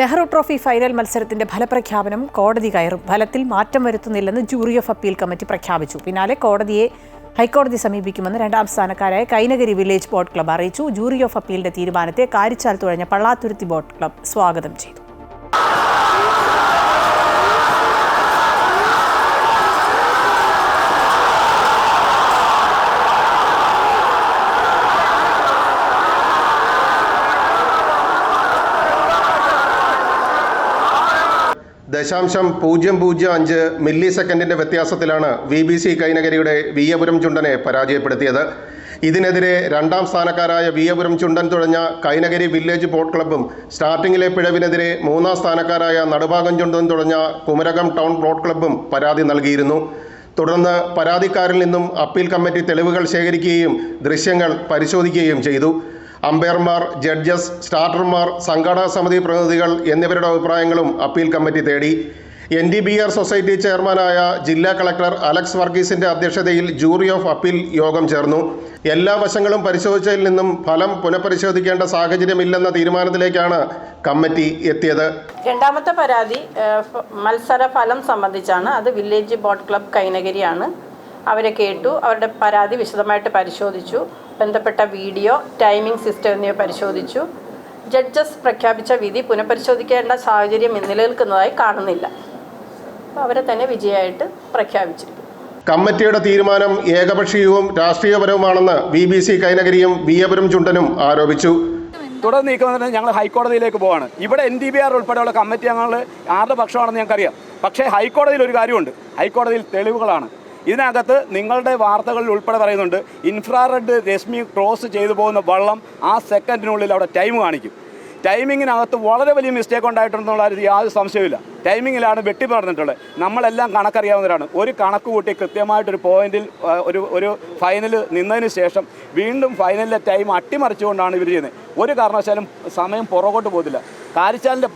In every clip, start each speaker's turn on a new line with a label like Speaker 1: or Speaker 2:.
Speaker 1: Nehru trophy final മത്സരത്തിന്റെ ഫലപ്രഖ്യാപനം കോടതി കയറും. ഫലത്തിൽ മാറ്റം വരുത്തുന്നില്ലെന്ന് ജൂറി ഓഫ് അപ്പീൽ കമ്മിറ്റി പ്രഖ്യാപിച്ചു. പിന്നാലെ കോടതിയെ ഹൈക്കോടതി സമീപിക്കുമെന്ന് രണ്ടാം സ്ഥാനക്കാരായ കൈനഗരി വില്ലേജ് ബോട്ട് ക്ലബ്ബ് അറിയിച്ചു. ജൂറി ഓഫ് അപ്പീലിന്റെ തീരുമാനത്തെ കാരിച്ചാൽ തുഴഞ്ഞ പള്ളാത്തുരുത്തി ബോട്ട് ക്ലബ്ബ് സ്വാഗതം ചെയ്തു.
Speaker 2: ദശാംശം പൂജ്യം പൂജ്യം അഞ്ച് മില്ലി സെക്കൻഡിന്റെ വ്യത്യാസത്തിലാണ് വി ബി സി കൈനകരിയുടെ വിയപുരം ചുണ്ടനെ പരാജയപ്പെടുത്തിയത്. ഇതിനെതിരെ രണ്ടാം സ്ഥാനക്കാരായ വിയപുരം ചുണ്ടൻ തുഴഞ്ഞ കൈനഗരി വില്ലേജ് ബോട്ട് ക്ലബ്ബും സ്റ്റാർട്ടിങ്ങിലെ പിഴവിനെതിരെ മൂന്നാം സ്ഥാനക്കാരായ നടുഭാഗം ചുണ്ടൻ തുഴഞ്ഞ കുമരകം ടൗൺ ബോട്ട് ക്ലബ്ബും പരാതി നൽകിയിരുന്നു. തുടർന്ന് പരാതിക്കാരിൽ നിന്നും അപ്പീൽ കമ്മിറ്റി തെളിവുകൾ ശേഖരിക്കുകയും ദൃശ്യങ്ങൾ പരിശോധിക്കുകയും ചെയ്തു. അമ്പയർമാർ ജഡ്ജസ് സ്റ്റാർട്ടർമാർ സംഘാടക സമിതി പ്രതിനിധികൾ എന്നിവരുടെ അഭിപ്രായങ്ങളും അപ്പീൽ കമ്മിറ്റി തേടി. N D B R society ചെയർമാനായ ജില്ലാ കളക്ടർ അലക്സ് വർഗീസിന്റെ അധ്യക്ഷതയിൽ ജൂറി ഓഫ് അപ്പീൽ യോഗം ചേർന്നു. എല്ലാ വശങ്ങളും പരിശോധിച്ചതിൽ നിന്നും ഫലം പുനഃപരിശോധിക്കേണ്ട സാഹചര്യമില്ലെന്ന തീരുമാനത്തിലേക്കാണ് കമ്മിറ്റി എത്തിയത്.
Speaker 3: രണ്ടാമത്തെ പരാതി മത്സര ഫലം സംബന്ധിച്ചാണ്. അത് വില്ലേജ് ബോട്ട് ക്ലബ് കൈനഗരിയാണ്. അവരെ കേട്ടു അവരുടെ പരാതി വിശദമായിട്ട് പരിശോധിച്ചു. ബന്ധപ്പെട്ട വീഡിയോ ടൈമിംഗ് സിസ്റ്റം എന്നിവ പരിശോധിച്ചു. ജഡ്ജസ് പ്രഖ്യാപിച്ച വിധി പുനഃപരിശോധിക്കേണ്ട സാഹചര്യം നിലനിൽക്കുന്നതായി കാണുന്നില്ല. അവരെ തന്നെ വിജയമായിട്ട് പ്രഖ്യാപിച്ചിരിക്കുന്നു.
Speaker 2: കമ്മിറ്റിയുടെ തീരുമാനം ഏകപക്ഷീയവും രാഷ്ട്രീയപരവുമാണെന്ന് ബി ബി സി കൈനകരിയും വിയപുരം ചുണ്ടനും ആരോപിച്ചു.
Speaker 4: തുടർ നീക്കം ഞങ്ങൾ ഹൈക്കോടതിയിലേക്ക് പോവാണ്. ഇവിടെ എൻ ഡി ബി ആർ ഉൾപ്പെടെയുള്ള കമ്മിറ്റി അംഗങ്ങൾ ആരുടെ പക്ഷമാണെന്ന് ഞങ്ങൾക്കറിയാം. പക്ഷേ ഹൈക്കോടതിയിൽ ഒരു കാര്യമുണ്ട്. ഹൈക്കോടതിയിൽ തെളിവുകളാണ്. ഇതിനകത്ത് നിങ്ങളുടെ വാർത്തകളിൽ ഉൾപ്പെടെ പറയുന്നുണ്ട് ഇൻഫ്രാറെഡ് രശ്മി ക്രോസ് ചെയ്തു പോകുന്ന വള്ളം ആ സെക്കൻഡിനുള്ളിൽ അവിടെ ടൈം കാണിക്കും. ടൈമിങ്ങിനകത്ത് വളരെ വലിയ മിസ്റ്റേക്ക് ഉണ്ടായിട്ടുണ്ടെന്നുള്ള യാതൊരു സംശയമില്ല ടൈമിങ്ങിലാണ് വെട്ടി പറഞ്ഞിട്ടുള്ളത്. നമ്മളെല്ലാം കണക്കറിയാവുന്നവരാണ്. ഒരു കണക്ക് കൂട്ടി കൃത്യമായിട്ടൊരു പോയിന്റിൽ ഒരു ഒരു ഫൈനൽ നിന്നതിന് ശേഷം വീണ്ടും ഫൈനലിലെ ടൈം അട്ടിമറിച്ചുകൊണ്ടാണ് ഇവർ ചെയ്യുന്നത്. ഒരു കാരണവശാലും സമയം പുറകോട്ട് പോകത്തില്ല. കാരിച്ചാലിന്റെ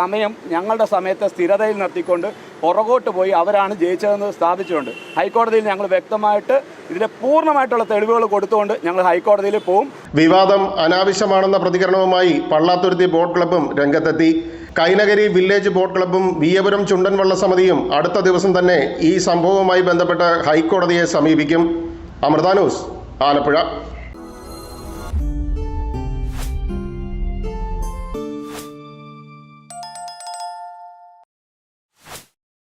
Speaker 4: സമയം ഞങ്ങളുടെ സമയത്തെ സ്ഥിരതയിൽ നിർത്തിക്കൊണ്ട് പുറകോട്ട് പോയി അവരാണ് ജയിച്ചതെന്ന് സ്ഥാപിച്ചുകൊണ്ട് ഹൈക്കോടതിയിൽ ഞങ്ങൾ വ്യക്തമായിട്ട് ഇതിലെ പൂർണമായിട്ടുള്ള തെളിവുകൾ കൊടുത്തുകൊണ്ട് ഞങ്ങൾ ഹൈക്കോടതിയിൽ പോവും.
Speaker 2: വിവാദം അനാവശ്യമാണെന്ന പ്രതികരണവുമായി പള്ളാത്തുരുത്തി ബോട്ട് ക്ലബും രംഗത്തെത്തി. കൈനഗരി വില്ലേജ് ബോട്ട് ക്ലബും വിയപുരം ചുണ്ടൻ വള്ള സമിതിയും അടുത്ത ദിവസം തന്നെ ഈ സംഭവവുമായി ബന്ധപ്പെട്ട് ഹൈക്കോടതിയെ സമീപിക്കും. അമൃത ന്യൂസ് ആലപ്പുഴ.